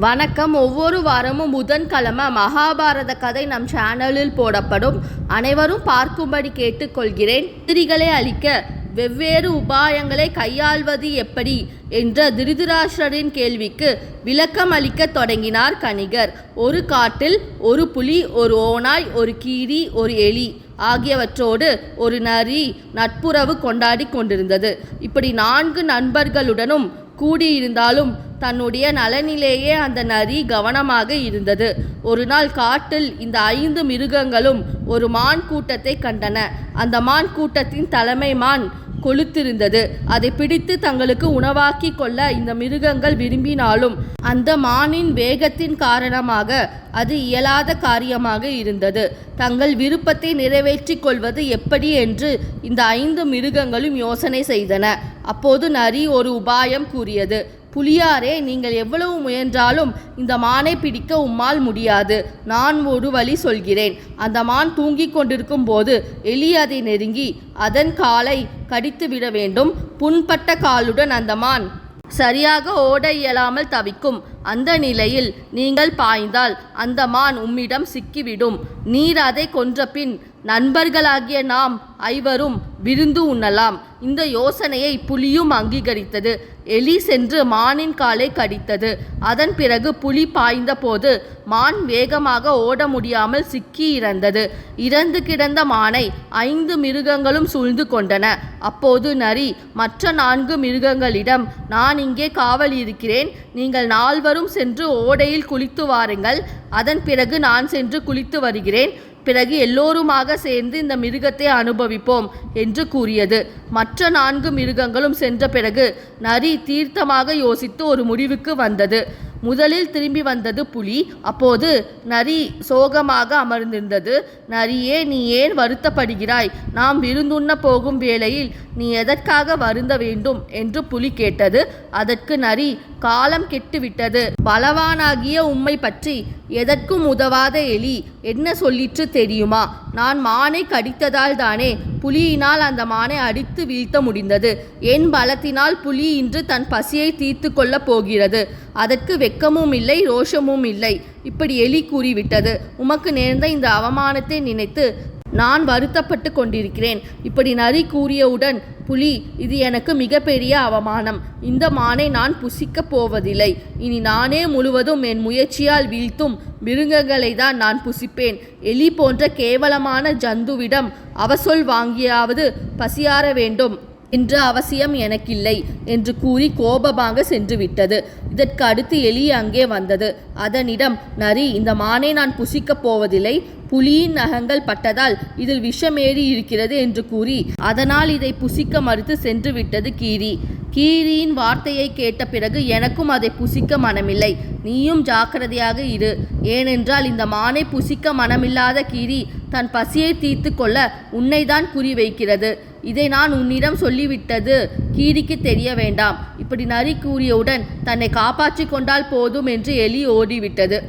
வணக்கம். ஒவ்வொரு வாரமும் புதன்கிழமை மகாபாரத கதை நம் சேனலில் போடப்படும். அனைவரும் பார்க்கும்படி கேட்டுக்கொள்கிறேன். எதிரிகளை அழிக்க வெவ்வேறு உபாயங்களை கையாள்வது எப்படி என்ற திருதராஷ்டிரரின் கேள்விக்கு விளக்கம் அளிக்கத் தொடங்கினார் கணிகர். ஒரு காட்டில் ஒரு புலி ஒரு ஓநாய் ஒரு கீரி ஒரு எலி ஆகியவற்றோடு ஒரு நரி நட்புறவு கொண்டாடி கொண்டிருந்தது. இப்படி நான்கு நண்பர்களுடனும் கூடியிருந்தாலும் தன்னுடைய நலனிலேயே அந்த நரி கவனமாக இருந்தது. ஒரு நாள் காட்டில் இந்த ஐந்து மிருகங்களும் ஒரு மான் கூட்டத்தை கண்டன. அந்த மான் கூட்டத்தின் தலைமை மான் கொளுத்திருந்தது. அதை பிடித்து தங்களுக்கு உணவாக்கி கொள்ள இந்த மிருகங்கள் விரும்பினாலும் அந்த மானின் வேகத்தின் காரணமாக அது இயலாத காரியமாக இருந்தது. தங்கள் விருப்பத்தை நிறைவேற்றிக் கொள்வது எப்படி என்று இந்த ஐந்து மிருகங்களும் யோசனை செய்தன. அப்போது நரி ஒரு உபாயம் கூறியது. புலியாரே நீங்கள் எவ்வளவு முயன்றாலும் இந்த மானை பிடிக்க உம்மால் முடியாது. நான் ஒரு வழி சொல்கிறேன். அந்த மான் தூங்கிக் கொண்டிருக்கும் போது எலி அதை நெருங்கி அதன் காலை கடித்து விட வேண்டும். புண்பட்ட காலுடன் அந்த மான் சரியாக ஓட இயலாமல் தவிக்கும். அந்த நிலையில் நீங்கள் பாய்ந்தால் அந்த மான் உம்மிடம் சிக்கிவிடும். நீர் அதை கொன்றபின் நண்பர்களாகிய நாம் ஐவரும் விருந்து உண்ணலாம். இந்த யோசனையை புலியும் அங்கீகரித்தது. எலி சென்று மானின் காலை கடித்தது. அதன் பிறகு புலி பாய்ந்தபோது மான் வேகமாக ஓட முடியாமல் சிக்கி இறந்தது. இறந்து கிடந்த மானை ஐந்து மிருகங்களும் சூழ்ந்து கொண்டன. அப்போது நரி மற்ற நான்கு மிருகங்களிடம் நான் இங்கே காவல் இருக்கிறேன். நீங்கள் நால்வரும் சென்று ஓடையில் குளித்து வாருங்கள். அதன் பிறகு நான் சென்று குளித்து வருகிறேன். பிறகு எல்லோருமாக சேர்ந்து இந்த மிருகத்தை அனுபவிப்போம் என்று கூறியது. மற்ற நான்கு மிருகங்களும் சென்ற பிறகு நரி தீர்த்தமாக யோசித்து ஒரு முடிவுக்கு வந்தது. முதலில் திரும்பி வந்தது புலி. அப்போது நரி சோகமாக அமர்ந்திருந்தது. நரியே நீ ஏன் வருத்தப்படுகிறாய்? நாம் விருந்துண்ண போகும் வேளையில் நீ எதற்காக வருந்த வேண்டும்? என்று புலி கேட்டது. அதற்கு நரி காலம் கெட்டுவிட்டது. பலவானாகிய உம்மை பற்றி எதற்கும் உதவாத எலி என்ன சொல்லிற்று தெரியுமா? நான் மானை கடித்ததால் தானே புலியினால் அந்த மானை அடித்து வீழ்த்த முடிந்தது. என் பலத்தினால் புலி இன்று தன் பசியை தீர்த்து கொள்ளப் போகிறது. அதற்கு வெக்கமும் இல்லை ரோஷமும் இல்லை. இப்படி எலி கூறிவிட்டது. உமக்கு நேர்ந்த இந்த அவமானத்தை நினைத்து நான் வருத்தப்பட்டு கொண்டிருக்கிறேன். இப்படி நரி கூறியவுடன் புலி இது எனக்கு மிகப்பெரிய அவமானம். இந்த மானை நான் புசிக்கப் போவதில்லை. இனி நானே முழுவதும் என் முயற்சியால் வீழ்த்தும் மிருகங்களை தான் நான் புசிப்பேன். எலி போன்ற கேவலமான ஜந்துவிடம் அவசொல் வாங்கியாவது பசியாற வேண்டும். என்ற அவசியம் எனக்கில்லை என்று கூறி கோபமாக சென்று விட்டது இதற்கு அடுத்து எலி அங்கே வந்தது. அதனிடம் நரி இந்த மானை நான் புசிக்கப் போவதில்லை. புலியின் நகங்கள் பட்டதால் இதில் விஷமேறி இருக்கிறது என்று கூறி அதனால் இதை புசிக்க மறுத்து சென்று விட்டது கீரி. கீரியின் வார்த்தையை கேட்ட பிறகு எனக்கும் அதை புசிக்க மனமில்லை. நீயும் ஜாக்கிரதையாக இரு. ஏனென்றால் இந்த மானை புசிக்க மனமில்லாத கீரி தன் பசியை தீர்த்து கொள்ள உன்னைதான் குறி வைக்கிறது. இதை நான் உன்னிடம் சொல்லிவிட்டது. கீரிக்கு தெரிய வேண்டாம். இப்படி நரி கூறியவுடன் தன்னை காப்பாற்றிக் கொண்டால் போதும் என்று எலி ஓடிவிட்டது.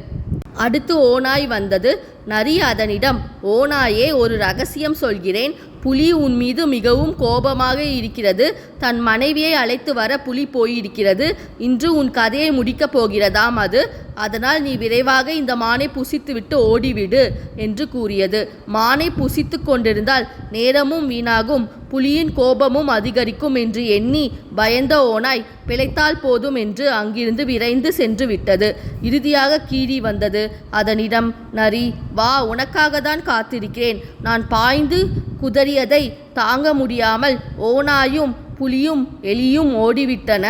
அடுத்து ஓநாய் வந்தது. நரி அதனிடம் ஓநாயே ஒரு ரகசியம் சொல்கிறேன். புலி உன் மீது மிகவும் கோபமாக இருக்கிறது. தன் மனைவியை அழைத்து வர புலி போயிருக்கிறது. இன்று உன் கதையை முடிக்கப் போகிறதாம் அது. அதனால் நீ விரைவாக இந்த மானை புசித்துவிட்டு ஓடிவிடு என்று கூறியது. மானை புசித்து கொண்டிருந்தால் நேரமும் வீணாகும். புலியின் கோபமும் அதிகரிக்கும் என்று எண்ணி பயந்த ஓனாய் பிழைத்தால் போதும் என்று அங்கிருந்து விரைந்து சென்று விட்டது. இறுதியாக கீரி வந்தது. அதனிடம் நரி வா உனக்காக தான் காத்திருக்கிறேன். நான் பாய்ந்து குதறியதை தாங்க முடியாமல் ஓனாயும் புலியும் எலியும் ஓடிவிட்டன.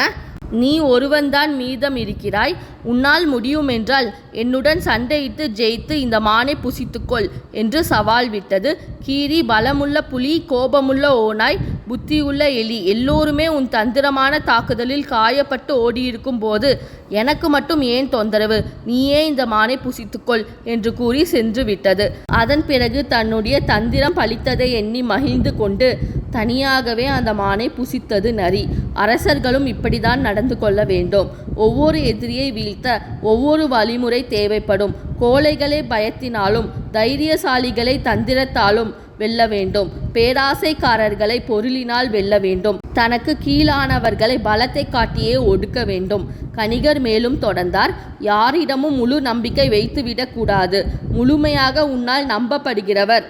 நீ ஒருவன்தான் மீதம் இருக்கிறாய். உன்னால் முடியும் என்றால் என்னுடன் சண்டையிட்டு ஜெயித்து இந்த மானை புசித்துக்கொள் என்று சவால் விட்டது. கீரி பலமுள்ள புலி கோபமுள்ள ஓனாய் புத்தியுள்ள எலி எல்லோருமே உன் தந்திரமான தாக்குதலில் காயப்பட்டு ஓடியிருக்கும் போது எனக்கு மட்டும் ஏன் தொந்தரவு? நீயே இந்த மானை புசித்துக்கொள் என்று கூறி சென்று விட்டது. அதன் பிறகு தன்னுடைய தந்திரம் பலித்ததை எண்ணி மகிழ்ந்து கொண்டு தனியாகவே அந்த மானை புசித்தது நரி. அரசர்களும் இப்படிதான் நடந்து கொள்ள வேண்டும். ஒவ்வொரு எதிரியை வீழ்த்த ஒவ்வொரு வழிமுறை தேவைப்படும். கோழைகளை பயத்தினாலும் தைரியசாலிகளை தந்திரத்தாலும் வெல்ல வேண்டும். பேராசைக்காரர்களை பொருளினால் வெல்ல வேண்டும். தனக்கு கீழானவர்களை பலத்தை காட்டியே ஒடுக்க வேண்டும். கணிகர் மேலும் தொடர்ந்தார் யாரிடமும் முழு நம்பிக்கை வைத்துவிடக்கூடாது முழுமையாக உன்னால் நம்பப்படுகிறவர்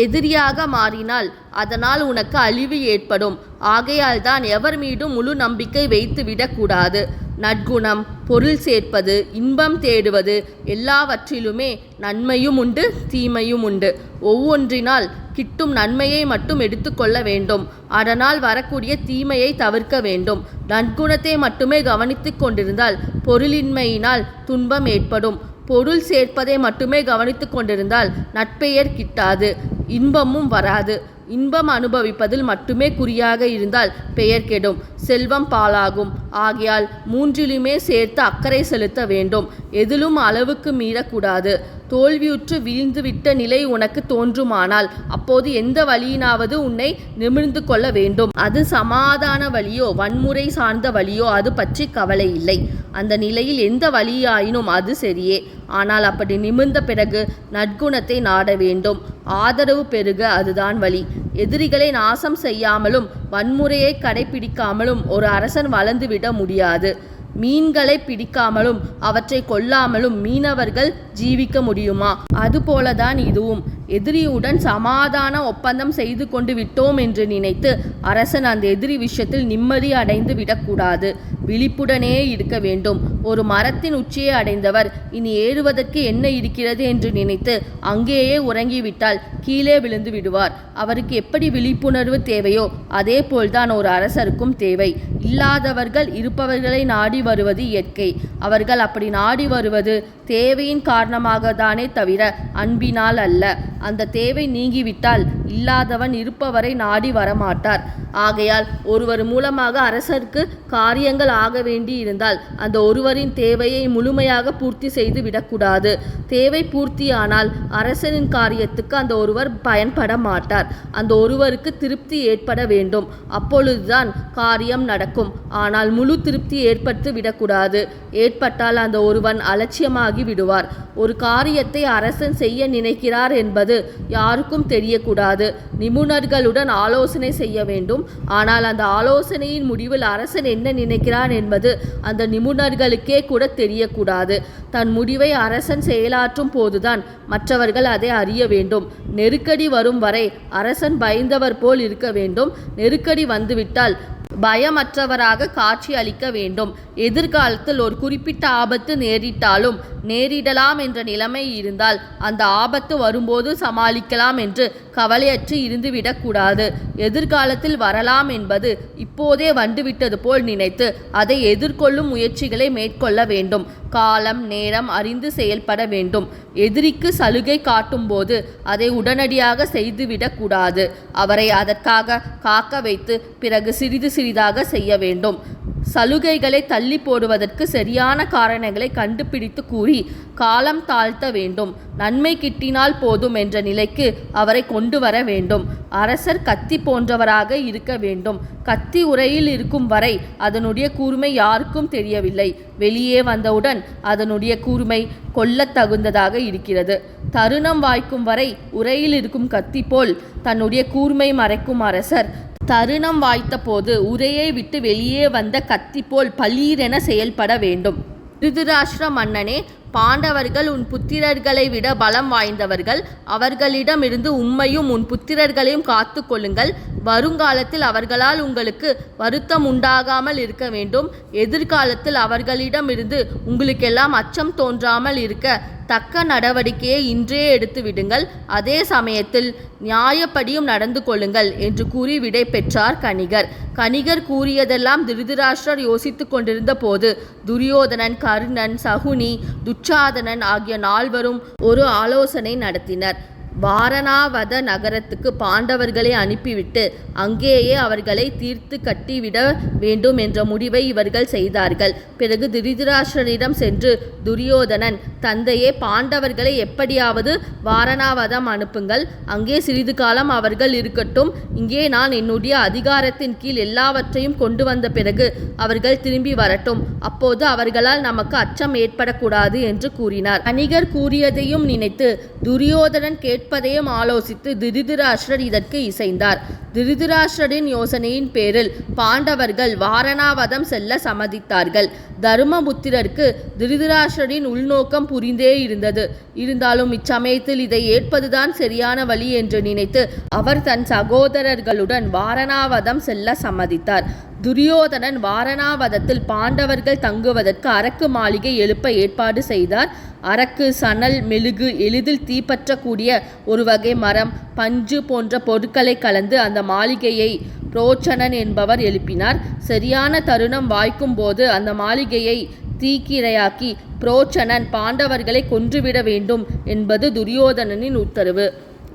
எதிரியாக மாறினால் அதனால் உனக்கு அழிவு ஏற்படும். ஆகையால் தான் எவர் மீதும் முழு நம்பிக்கை வைத்து விடக்கூடாது. நற்குணம் பொருள் சேர்ப்பது இன்பம் தேடுவது எல்லாவற்றிலுமே நன்மையும் உண்டு தீமையும் உண்டு. ஒவ்வொன்றினால் கிட்டும் நன்மையை மட்டும் எடுத்துக்கொள்ள வேண்டும். அதனால் வரக்கூடிய தீமையை தவிர்க்க வேண்டும். நற்குணத்தை மட்டுமே கவனித்துக் கொண்டிருந்தால் பொருளின்மையினால் துன்பம் ஏற்படும். பொருள் சேர்ப்பதை மட்டுமே கவனித்துக் கொண்டிருந்தால் நட்பெயர் கிட்டாது. இன்பமும் வராது. இன்பம் அனுபவிப்பதில் மட்டுமே குறியாக இருந்தால் பெயர் கெடும். செல்வம் பாழாகும். ஆகையால் மூன்றிலுமே சேர்த்து அக்கறை செலுத்த வேண்டும். எதிலும் அளவுக்கு மீறக்கூடாது. தோல்வியுற்று வீழ்ந்துவிட்ட நிலை உனக்கு தோன்றுமானால் அப்போது எந்த வழியினாவது உன்னை நிமிர்ந்து கொள்ள வேண்டும். அது சமாதான வழியோ வன்முறை சார்ந்த வழியோ அது பற்றி கவலை இல்லை. அந்த நிலையில் எந்த வழியாயினும் அது சரியே. ஆனால் அப்படி நிமிர்ந்த பிறகு நற்குணத்தை நாட வேண்டும். ஆதரவு பெருக அதுதான் வழி. எதிரிகளை நாசம் செய்யாமலும் வன்முறையை கடைபிடிக்காமலும் ஒரு அரசன் வளர்ந்துவிட முடியாது. மீன்களை பிடிக்காமலும் அவற்றை கொல்லாமலும் மீனவர்கள் ஜீவிக்க முடியுமா? அதுபோலதான் இதுவும். எதிரியுடன் சமாதான ஒப்பந்தம் செய்து கொண்டு விட்டோம் என்று நினைத்து அரசன் அந்த எதிரி விஷயத்தில் நிம்மதி அடைந்து விடக்கூடாது. விழிப்புடனே இருக்க வேண்டும். ஒரு மரத்தின் உச்சியை அடைந்தவர் இனி ஏறுவதற்கு என்ன இருக்கிறது? என்று நினைத்து அங்கேயே உறங்கிவிட்டால் கீழே விழுந்து விடுவார். அவருக்கு எப்படி விழிப்புணர்வு தேவையோ அதே போல்தான் ஒரு அரசருக்கும் தேவை. இல்லாதவர்கள் இருப்பவர்களை நாடி வருவது இயற்கை. அவர்கள் அப்படி நாடி வருவது தேவையின் காரணமாக தானே தவிர அன்பினால் அல்ல. அந்த தேவை நீங்கிவிட்டால் இல்லாதவன் இருப்பவரை நாடி வரமாட்டார். ஆகையால் ஒருவர் மூலமாக அரசருக்கு காரியங்கள் ஆக வேண்டி இருந்தால் அந்த ஒருவரின் தேவையை முழுமையாக பூர்த்தி செய்து விடக்கூடாது. தேவை பூர்த்தியானால் அரசனின் காரியத்துக்கு அந்த ஒருவர் பயன்பட மாட்டார். அந்த ஒருவருக்கு திருப்தி ஏற்பட வேண்டும். அப்பொழுதுதான் காரியம் நடக்கும். ஆனால் முழு திருப்தி ஏற்பட்டு விடக்கூடாது. ஏற்பட்டால் அந்த ஒருவன் அலட்சியமாகி விடுவார். ஒரு காரியத்தை அரசன் செய்ய நினைக்கிறார் என்பது யாருக்கும் தெரியக்கூடாது. நிபுணர்களுடன் ஆலோசனை செய்ய வேண்டும். ஆனால் அந்த ஆலோசனையின் முடிவில் அரசன் என்ன நினைக்கிறார் செய்கிறான் என்பது அந்த நிபுணர்களுக்கே கூட தெரியக்கூடாது. தன் முடிவை அரசன் செயலாற்றும் போதுதான் மற்றவர்கள் அதை அறிய வேண்டும். நெருக்கடி வரும் வரை அரசன் பயந்தவர் போல் இருக்க வேண்டும். நெருக்கடி வந்துவிட்டால் பயமற்றவராக காட்சி அளிக்க வேண்டும். எதிர்காலத்தில் ஒரு குறிப்பிட்ட ஆபத்து நேரிட்டாலும் நேரிடலாம் என்ற நிலைமை இருந்தால் அந்த ஆபத்து வரும்போது சமாளிக்கலாம் என்று கவலையற்று இருந்துவிடக்கூடாது எதிர்காலத்தில் வரலாம் என்பது இப்போதே வந்துவிட்டது போல் நினைத்து அதை எதிர்கொள்ளும் முயற்சிகளை மேற்கொள்ள வேண்டும். காலம் நேரம் அறிந்து செயல்பட வேண்டும். எதிரிக்கு சலுகை காட்டும்போது அதை உடனடியாக செய்துவிடக்கூடாது அவரை அதற்காக காக்க வைத்து பிறகு சிறிது சிறிதாக செய்ய வேண்டும். சலுகைகளை தள்ளி போடுவதற்கு சரியான காரணங்களை கண்டுபிடித்து கூறி காலம் தாழ்த்த வேண்டும். நன்மை கிட்டினால் போதும் என்ற நிலைக்கு அவரை கொண்டு வர வேண்டும். அரசர் கத்தி போன்றவராக இருக்க வேண்டும். கத்தி உரையில் இருக்கும் வரை அதனுடைய கூர்மை யாருக்கும் தெரியவில்லை. வெளியே வந்தவுடன் அதனுடைய கூர்மை கொல்ல தகுந்ததாக இருக்கிறது. தருணம் வாய்க்கும் வரை உரையில் இருக்கும் கத்தி போல் தன்னுடைய கூர்மை மறைக்கும் அரசர் தருணம் வாய்த்த போது உரையை விட்டு வெளியே வந்த கத்தி போல் பலீரென செயல்பட வேண்டும். திருதராஷ்டிர மன்னனே பாண்டவர்கள் உன் புத்திரர்களை விட பலம் வாய்ந்தவர்கள். அவர்களிடமிருந்து உம்மையும் உன் புத்திரர்களையும் காத்து கொள்ளுங்கள். வருங்காலத்தில் அவர்களால் உங்களுக்கு வருத்தம் உண்டாகாமல் இருக்க வேண்டும். எதிர்காலத்தில் அவர்களிடமிருந்து உங்களுக்கெல்லாம் அச்சம் தோன்றாமல் இருக்க தக்க நடவடிக்கையை இன்றே எடுத்து விடுங்கள். அதே சமயத்தில் நியாயப்படியும் நடந்து கொள்ளுங்கள் என்று கூறி விடை பெற்றார் கணிகர். கணிகர் கூறியதெல்லாம் திருதராஷ்டிரர் யோசித்து கொண்டிருந்த போது துரியோதனன் கர்ணன் சகுனி துச்சாதனன் ஆகிய நால்வரும் ஒரு ஆலோசனை நடத்தினர். வாரணாவத நகரத்துக்கு பாண்டவர்களை அனுப்பிவிட்டு அங்கேயே அவர்களை தீர்த்து கட்டிவிட வேண்டும் என்ற முடிவை இவர்கள் செய்தார்கள். பிறகு திருதராஷ்டிரனிடம் சென்று துரியோதனன் தந்தையே பாண்டவர்களை எப்படியாவது வாரணாவதம் அனுப்புங்கள். அங்கே சிறிது காலம் அவர்கள் இருக்கட்டும். இங்கே நான் என்னுடைய அதிகாரத்தின் கீழ் எல்லாவற்றையும் கொண்டு வந்த பிறகு அவர்கள் திரும்பி வரட்டும். அப்போது அவர்களால் நமக்கு அச்சம் ஏற்படக்கூடாது என்று கூறினார். வணிகர் கூறியதையும் நினைத்து துரியோதனன் கேட்டு கேட்பதையும் ஆலோசித்து திருதிராஷ்டர் இதற்கு இசைந்தார். திருதிராஷ்டரின் யோசனையின் பேரில் பாண்டவர்கள் வாரணாவதம் செல்ல சம்மதித்தார்கள். தருமபுத்திரருக்கு திருதிராஷ்டரின் உள்நோக்கம் புரிந்தே இருந்தது. இருந்தாலும் இச்சமயத்தில் இதை ஏற்பதுதான் சரியான வழி என்று நினைத்து அவர் தன் சகோதரர்களுடன் வாரணாவதம் செல்ல சம்மதித்தார். துரியோதனன் வாரணாவதத்தில் பாண்டவர்கள் தங்குவதற்கு அரக்கு மாளிகை எழுப்ப ஏற்பாடு செய்தார். அரக்கு சணல் மெழுகு எளிதில் தீப்பற்றக்கூடிய ஒரு வகை மரம் பஞ்சு போன்ற பொருட்களை கலந்து அந்த மாளிகையை புரோச்சனன் என்பவர் எழுப்பினார். சரியான தருணம் வாய்க்கும் போது அந்த மாளிகையை தீக்கிரையாக்கி புரோச்சனன் பாண்டவர்களை கொன்றுவிட வேண்டும் என்பது துரியோதனனின் உத்தரவு.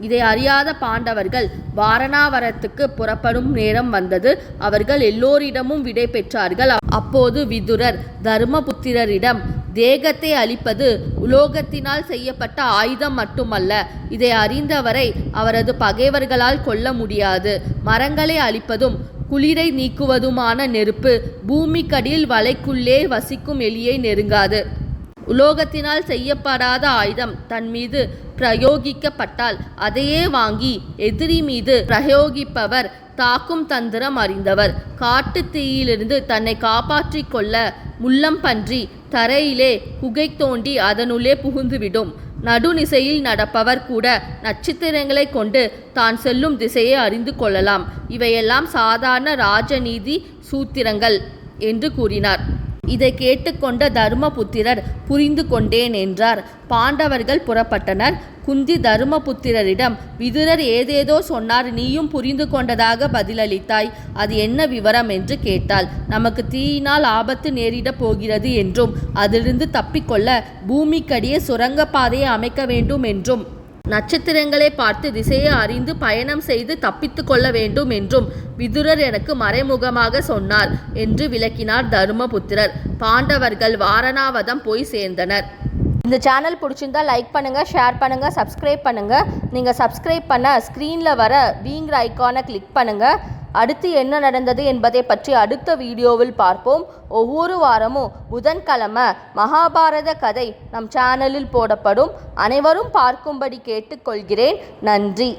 இதை அறியாத பாண்டவர்கள் வாரணாவரத்துக்கு புறப்படும் நேரம் வந்தது. அவர்கள் எல்லோரிடமும் விடை பெற்றார்கள். அப்போது விதுரர் தர்மபுத்திரரிடம் தேகத்தை அழிப்பது உலோகத்தினால் செய்யப்பட்ட ஆயுதம் மட்டுமல்ல இதை அறிந்தவரை அவரது பகைவர்களால் கொல்ல முடியாது. மரங்களை அழிப்பதும் குளிரை நீக்குவதுமான நெருப்பு பூமிக்கடியில் வலைக்குள்ளே வசிக்கும் எலியை நெருங்காது. உலோகத்தினால் செய்யப்படாத ஆயுதம் தன் மீது பிரயோகிக்கப்பட்டால் அதையே வாங்கி எதிரி மீது பிரயோகிப்பவர் தாக்கும் தந்திரம் அறிந்தவர். காட்டுத் தீயிலிருந்து தன்னை காப்பாற்றிக் கொள்ள முள்ளம்பன்றி தரையிலே குகை தோண்டி அதனுள்ளே புகுந்துவிடும். நடுநிசையில் நடப்பவர் கூட நட்சத்திரங்களை கொண்டு தான் செல்லும் திசையை அறிந்து கொள்ளலாம். இவையெல்லாம் சாதாரண ராஜநீதி சூத்திரங்கள் என்று கூறினார். இதை கேட்டுக்கொண்ட தருமபுத்திரர் புரிந்து கொண்டேன் என்றார். பாண்டவர்கள் புறப்பட்டனர். குந்தி தருமபுத்திரரிடம் விதுரர் ஏதேதோ சொன்னார் நீயும் புரிந்து கொண்டதாக பதிலளித்தாய். அது என்ன விவரம்? என்று கேட்டாள். நமக்கு தீயினால் ஆபத்து நேரிடப் போகிறது என்றும் அதிலிருந்து தப்பிக்கொள்ள பூமிக்கடியே சுரங்கப்பாதையை அமைக்க வேண்டும் என்றும் நட்சத்திரங்களை பார்த்து திசையை அறிந்து பயணம் செய்து தப்பித்து கொள்ள வேண்டும் என்றும் விதுரர் எனக்கு மறைமுகமாக சொன்னார் என்று விளக்கினார் தருமபுத்திரர். பாண்டவர்கள் வாரணாவதம் போய் சேர்ந்தனர். இந்த சேனல் பிடிச்சிருந்தா லைக் பண்ணுங்கள் ஷேர் பண்ணுங்கள் சப்ஸ்கிரைப் பண்ணுங்கள் நீங்கள் சப்ஸ்கிரைப் பண்ண ஸ்க்ரீனில் வர வீங்கிற ஐக்கானை கிளிக் பண்ணுங்கள் அடுத்து என்ன நடந்தது என்பதை பற்றி அடுத்த வீடியோவில் பார்ப்போம். ஒவ்வொரு வாரமும் புதன்கிழமை மகாபாரத கதை நம் சேனலில் போடப்படும். அனைவரும் பார்க்கும்படி கேட்டுக்கொள்கிறேன். நன்றி.